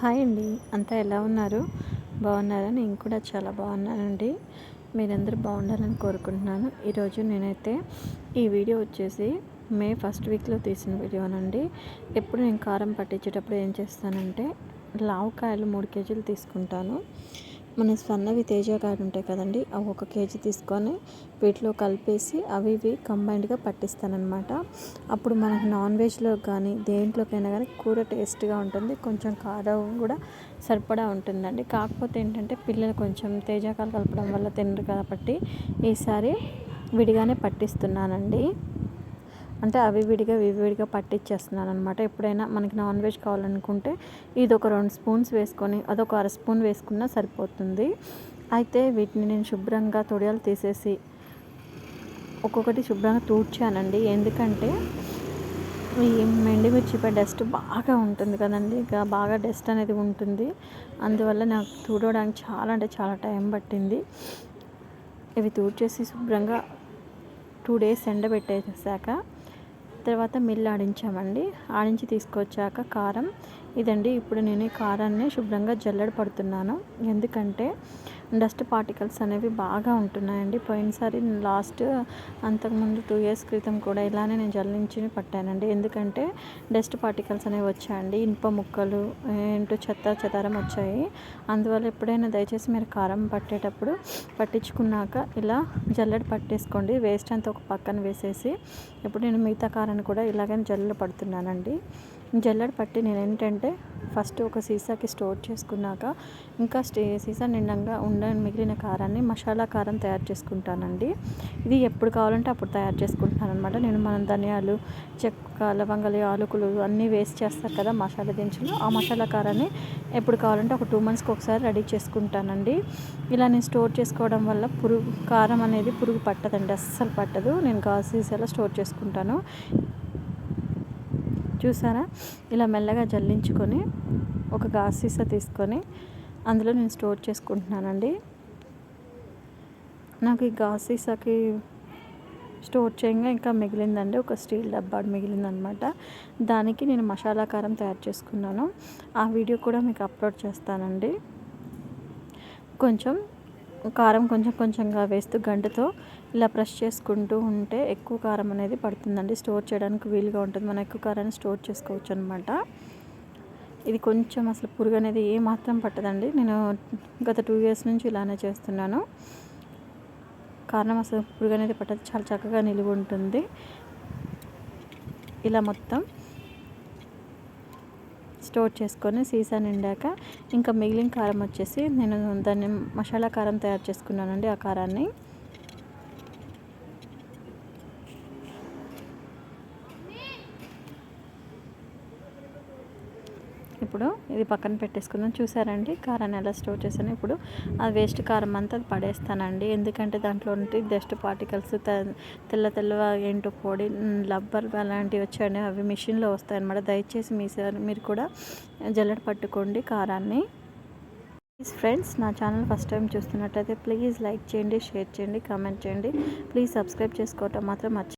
Hi అండి. అంతా ఎలా ఉన్నారు? బాగున్నారా? నేను కూడా చాలా బాగున్నానండి. మీరందరూ బాగుండాలని కోరుకుంటున్నాను. ఈరోజు నేనైతే ఈ వీడియో వచ్చేసి మే ఫస్ట్ వీక్లో తీసిన వీడియోనండి. ఎప్పుడు నేను కారం పట్టించేటప్పుడు ఏం చేస్తానంటే లావకాయలు మూడు కేజీలు తీసుకుంటాను. మన సన్నవి తేజకాయలు ఉంటాయి కదండి అవి ఒక కేజీ తీసుకొని వీటిలో కలిపేసి అవి ఇవి కంబైన్డ్గా పట్టిస్తానమాట అప్పుడు మనకు నాన్ వెజ్లో కానీ దేంట్లోకైనా కానీ కూర టేస్ట్గా ఉంటుంది కొంచెం కారం కూడా సరిపడా ఉంటుందండి. కాకపోతే ఏంటంటే పిల్లలు కొంచెం తేజకాలు కలపడం వల్ల తినరు కాబట్టి ఈసారి విడిగానే పట్టిస్తున్నానండి. అంటే అవి విడిగా విడిగా పట్టించేస్తున్నాను అనమాట ఎప్పుడైనా మనకి నాన్ వెజ్ కావాలనుకుంటే ఇది ఒక రెండు స్పూన్స్ వేసుకొని అదొక అర స్పూన్ వేసుకున్నా సరిపోతుంది. అయితే వీటిని నేను శుభ్రంగా తొడియాలు తీసేసి ఒక్కొక్కటి శుభ్రంగా తూడ్చానండి. ఎందుకంటే ఈ మెండిమిర్చిపై డస్ట్ బాగా ఉంటుంది కదండి. ఇక బాగా డస్ట్ అనేది ఉంటుంది. అందువల్ల నాకు తూడడానికి చాలా అంటే చాలా టైం పట్టింది. ఇవి తూడ్చేసి శుభ్రంగా టూ డేస్ ఎండబెట్టేసాక తర్వాత మిల్లు ఆడించామండి. ఆడించి తీసుకొచ్చాక కారం ఇదండి ఇప్పుడు నేను ఈ కారాన్ని శుభ్రంగా జల్లెడ పడుతున్నాను. ఎందుకంటే డస్ట్ పార్టికల్స్ అనేవి బాగా ఉంటున్నాయండి. పోయినసారి లాస్ట్ అంతకుముందు టూ ఇయర్స్ క్రితం కూడా ఇలానే నేను జల్లించి పట్టానండి. ఎందుకంటే డస్ట్ పార్టికల్స్ అనేవి వచ్చాయండి. ఇనుప ముక్కలు ఏంటో చెత్త చెదారం వచ్చాయి. అందువల్ల ఎప్పుడైనా దయచేసి మీరు కారం పట్టేటప్పుడు పట్టించుకున్నాక ఇలా జల్లెడ పట్టేసుకోండి. వేస్ట్ అంతా ఒక పక్కన వేసేసి ఇప్పుడు నేను మిగతా కారాన్ని కూడా ఇలాగని జల్లెడ పడుతున్నానండి. జల్లెడ పట్టి నేను ఏంటంటే ఫస్ట్ ఒక సీసాకి స్టోర్ చేసుకున్నాక ఇంకా స్టే సీసా నిండంగా ఉండ మిగిలిన కారాన్ని మసాలా కారం తయారు చేసుకుంటానండి. ఇది ఎప్పుడు కావాలంటే అప్పుడు తయారు చేసుకుంటాను అనమాట నేను మనం ధనియాలు చెక్క లవంగలు ఆలుకులు అన్నీ వేస్ట్ చేస్తారు కదా మసాలా దినుసులు. ఆ మసాలా కారాన్ని ఎప్పుడు కావాలంటే ఒక టూ మంత్స్కి ఒకసారి రెడీ చేసుకుంటానండి. ఇలా నేను స్టోర్ చేసుకోవడం వల్ల పురుగు కారం అనేది పురుగు పట్టదండి. అస్సలు పట్టదు. నేను గాజు సీసాలో స్టోర్ చేసుకుంటాను. చూసారా? ఇలా మెల్లగా జల్లించుకొని ఒక గాజు సీసా తీసుకొని అందులో నేను స్టోర్ చేసుకుంటున్నానండి. నాకు ఈ గాజు సీసాకి స్టోర్ చేయంగా ఇంకా మిగిలిందండి. ఒక స్టీల్ డబ్బా మిగిలిందనమాట. దానికి నేను మసాలా కారం తయారు చేసుకున్నాను. ఆ వీడియో కూడా మీకు అప్లోడ్ చేస్తానండి. కొంచెం కారం కొంచెం కొంచెంగా వేస్తూ గంటతో ఇలా ప్రెస్ చేసుకుంటూ ఉంటే ఎక్కువ కారం అనేది పడుతుందండి. స్టోర్ చేయడానికి వీలుగా ఉంటుంది. మనం ఎక్కువ కారాన్ని స్టోర్ చేసుకోవచ్చు అనమాట ఇది కొంచెం అసలు పురుగు అనేది ఏమాత్రం పట్టదండి. నేను గత టూ ఇయర్స్ నుంచి ఇలానే చేస్తున్నాను. కారణం అసలు పురుగు అనేది పట్టదు. చాలా చక్కగా నిలువ ఉంటుంది. ఇలా మొత్తం స్టోర్ చేసుకొని సీసా నిండాక ఇంకా మిగిలిన కారం వచ్చేసి నేను దాన్ని మసాలా కారం తయారు చేసుకున్నానండి ఆ కారాన్ని. ఇప్పుడు ఇది పక్కన పెట్టేసుకుందాం. చూసారండి? కారాన్ని ఎలా స్టోర్ చేశాను ఇప్పుడు అది వేస్ట్ కారం అంతా అది పడేస్తానండి. ఎందుకంటే దాంట్లో ఉంటే డస్ట్ పార్టికల్స్ తెల్ల తెల్ల ఏంటో పొడి లబ్బర్ అలాంటివి వచ్చాయండి అవి మిషన్లో వస్తాయన్నమాట. దయచేసి మీ మీరు కూడా జల్లెడ పట్టుకోండి కారాన్ని. ప్లీజ్ ఫ్రెండ్స్ నా ఛానల్ ఫస్ట్ టైం చూస్తున్నట్టయితే ప్లీజ్ లైక్ చేయండి షేర్ చేయండి కామెంట్ చేయండి. ప్లీజ్ సబ్స్క్రైబ్ చేసుకోవటం మాత్రం మర్చి